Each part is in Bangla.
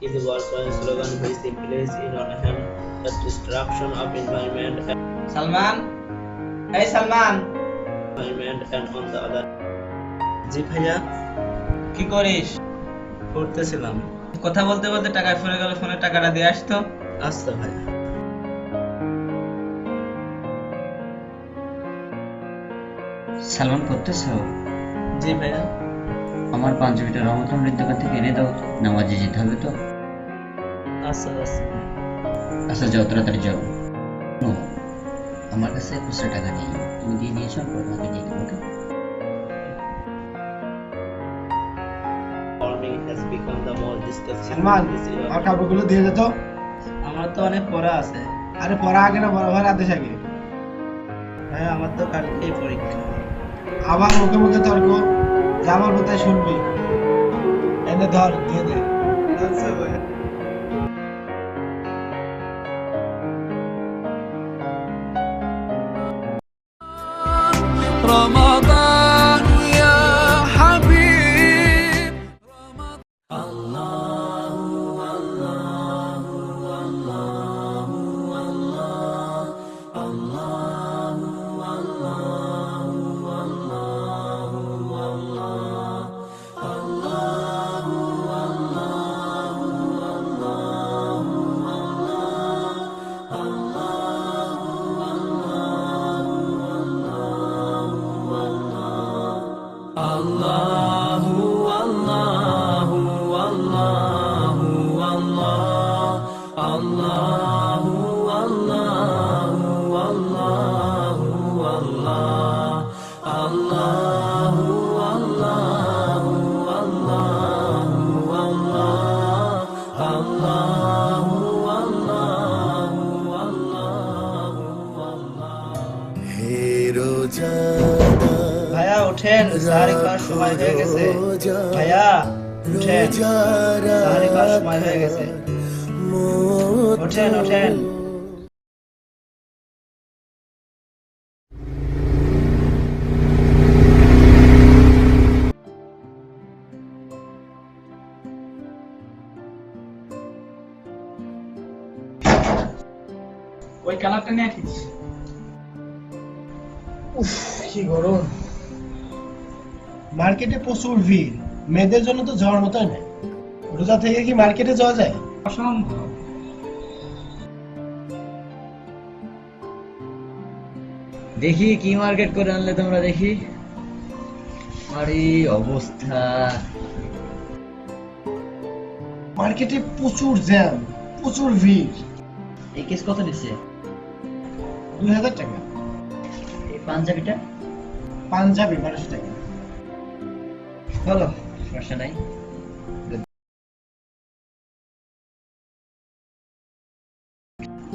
following slogan which the place in on hand the destruction of environment and Salman এই environment and on the other. জি ভাইয়া। কি করিস? পড়তেছিলাম। কথা বলতে বলতে টাকা ফুরে গেল ফোনে টাকাটা দিয়ে আসতো। আচ্ছা ভাইয়া। সালমান করতেছ জি ভাইয়া। আমার পাঞ্জাবিটা রহমতুল্লাহ দোকান থেকে এনে দাও নামাজে যেতে হবে তো। আচ্ছা আচ্ছা আচ্ছা যাও তাড়াতাড়ি যাও। আমার কাছে খুচরা টাকা নেই। তুমি দিয়ে নিয়েছো আমি পরে তোমাকে দিয়ে দেবো ওকে? Farming has become the most discussed Salman this era. আমার কাপড়গুলো দিয়ে যেত আমার তো অনেক পড়া আছে। আরে পড়া আগে না বড় ভাইয়ের আদেশ আগে। ভাই আমার তো কালকেই পরীক্ষা। আবার মুখে মুখে তর্ক যা বলব তাই শুনবি। এনে ধর দিয়ে দে। আচ্ছা ভাইয়া সময় হয়ে গেছে। ভাইয়া উঠেন। সাহারি খাওয়ার সময় হয়ে গেছে। ওঠেন ওঠেন। ওই কালারটা নিয়ে উফ কি গরম। মার্কেটে প্রচুর ভিড়। মেয়েদের জন্য তো যাওয়ার মতোই নেই রোজা থেকে কি মার্কেটে যাওয়া যায়? অসম্ভব। দেখি কি মার্কেট করে আনলে তোমরা দেখি। আরে অবস্থা। মার্কেটে প্রচুর জ্যাম প্রচুর ভিড়। এই কেস কত নিচ্ছে? দুই হাজার টাকা। এই পাঞ্জাবিটা? পাঞ্জাবি বারোশো টাকা। বলো সমস্যা নাই।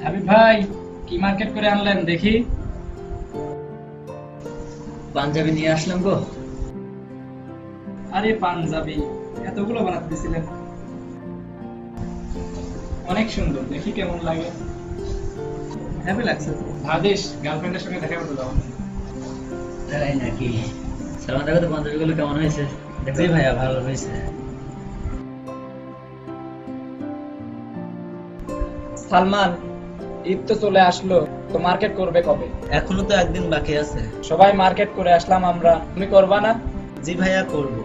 হাবিব ভাই কি মার্কেট করে আনলেন দেখি। পাঞ্জাবি নিয়ে আসলাম গো। আরে পাঞ্জাবি এতগুলো বানাতে দিছিলেন। অনেক সুন্দর দেখি কেমন লাগে। হ্যাপি লাগছে ভাবিস গার্লফ্রেন্ডের সঙ্গে দেখা করতে যাও। তাই নাকি? সালমান দেখো তো পাঞ্জাবিগুলো কেমন হয়েছে। জি ভাইয়া ভালো হয়েছে। সালমান ঈদ তো চলে আসলো তো মার্কেট করবে কবে? এখনও তো একদিন বাকি আছে। সবাই মার্কেট করে আসলাম আমরা। তুমি করবা না? জি ভাইয়া করব।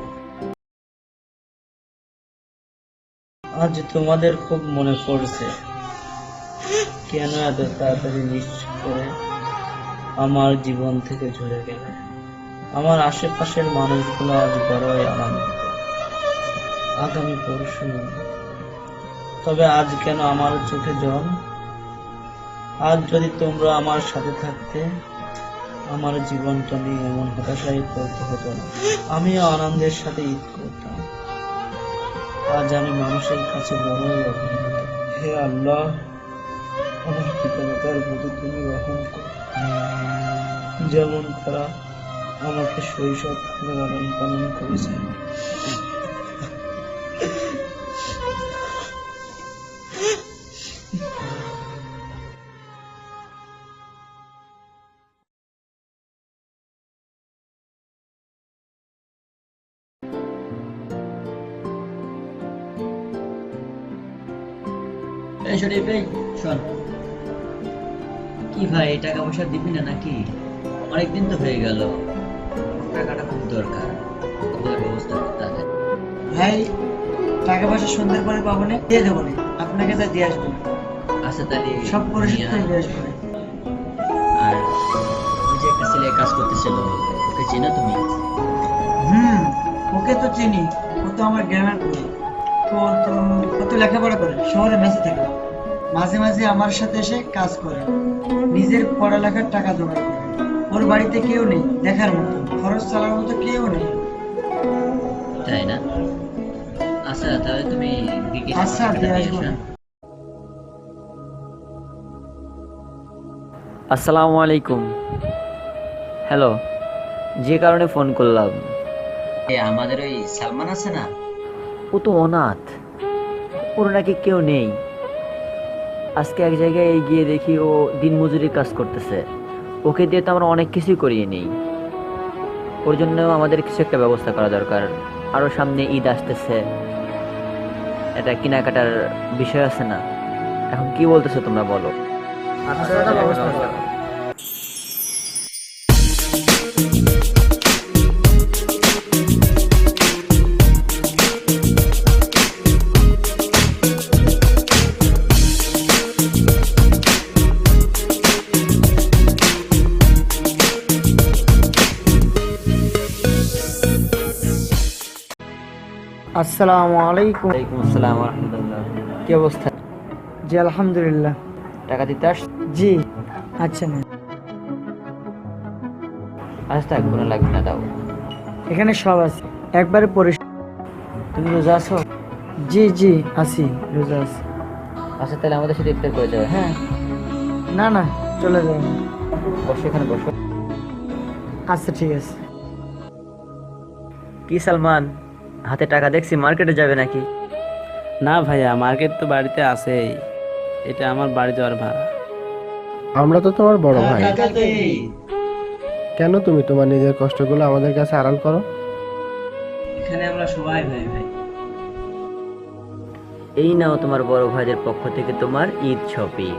আজ তোমাদের খুব মনে পড়ছে। কেন এত তাড়াতাড়ি মিস করে আমার জীবন থেকে ঝরে গেলে? আমার আশেপাশের মানুষগুলো আজ বড়ই আনন্দিত। আগামী পরশু তবে আজ কেন আমার চোখে জল? আজ যদি তোমরা আমার সাথে থাকতে, আমার জীবনটা নিয়ে এমন হতাশায় পড়তে হতো না। আমিও আনন্দের সাথে ঈদ করতাম। আজ আমি মানুষের কাছে বড়ই অভিনন্দ হে আল্লাহ, আমার পিতামাতার প্রতি তুমি করো। যেমন তারা আমাকে শৈশব লালন পালন করেছে। এই শোন। কি ভাই টাকা পয়সা দিবি না নাকি? অনেকদিন তো হয়ে গেল। টাকাটা খুব দরকার ব্যবস্থা করতে হবে ভাই টাকা পয়সা সন্ধ্যার পরে পাবো না দিয়ে দেবো না। আপনাকে তা দিয়ে আসব। আচ্ছা তাহলে সব করে দিয়ে আসব। আর ওই যে একটা ছেলে কাজ করতেছিল ওকে চেনো তুমি? হুম ওকে তো চিনি। ও তো আমার গ্রামের বই তো ও তো লেখাপড়া করে শহরে মেসে থাকে। মাঝে মাঝে আমার সাথে এসে কাজ করে। নিজের পড়ালেখার টাকা জোগাড় করে। ওর বাড়িতে কেউ নেই দেখার মতো। খরচ চালার মতো কেউ নেই। তাই না? আচ্ছা তাহলে তুমি আচ্ছা, দিয়ে আসব না। আসসালামু আলাইকুম। হ্যালো যে কারণে ফোন করলাম। আমাদের ওই সালমান আছে না? ও তো অনাথ। ওর নাকি কেউ নেই। আজকে এক জায়গায় গিয়ে দেখি ও দিনমজুরির কাজ করতেছে। ওকে দিয়ে তো আমরা অনেক কিছুই করিয়ে নিই। ওর জন্য আমাদের কিছু একটা ব্যবস্থা করা দরকার। আরও সামনে ঈদ আসতেছে। এটা কেনাকাটার বিষয় আছে না? এখন কি বলতেছো তোমরা বলো? আসসালামু আলাইকুম। ওয়ালাইকুম আসসালাম রহমতুল্লাহ কি অবস্থা? জি আলহামদুলিল্লাহ। টাকা দিতে আস জি আচ্ছা না আজ থাক কোনো লাগবে না দাও এখানে সব আছে। একবারে পরিষ্কার তুমি রোজা আছো? জি জি আসি রোজা আছি। আচ্ছা তাহলে আমাদের সাথে ইফতার করে যাবে হ্যাঁ? না না চলে যাবে বসো এখানে বসো। আচ্ছা ঠিক আছে। কি সালমান? হাতে টাকা দেখছি মার্কেটে যাবে নাকি? না ভাইয়া মার্কেট তো বাড়িতে আছেই। এটা আমার বাড়ি যাওয়ার ভাড়া আমরা তো তোমার বড় ভাই। কেন তুমি তোমার নিজের কষ্টগুলো আমাদের কাছে আড়াল করো? এখানে আমরা সবাই ভাই ভাই। এই নাও তোমার বড় ভাইদের পক্ষ থেকে তোমার ঈদ শপিং।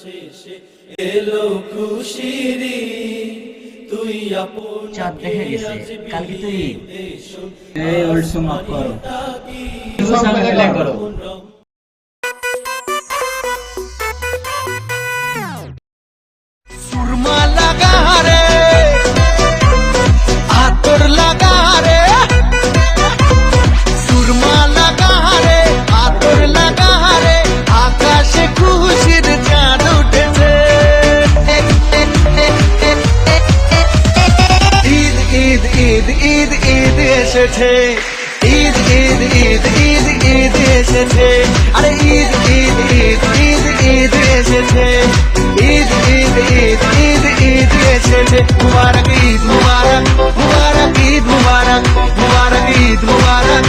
শেষে এলো খুশির। তুই আপন চাঁদ দেখা গেছে। কালকে তুই এই ওল্ড মাফ করো। করো। এসেছে ঈদ ঈদ ঈদ ঈদ ঈদ এসেছে আরে ঈদ ঈদ ঈদ ঈদ ঈদ এসেছে ঈদ ঈদ ঈদ ঈদ ঈদ এসেছে মুবারক ঈদ মুবারক মুবারক ঈদ মুবারক মুবারক ঈদ মুবারক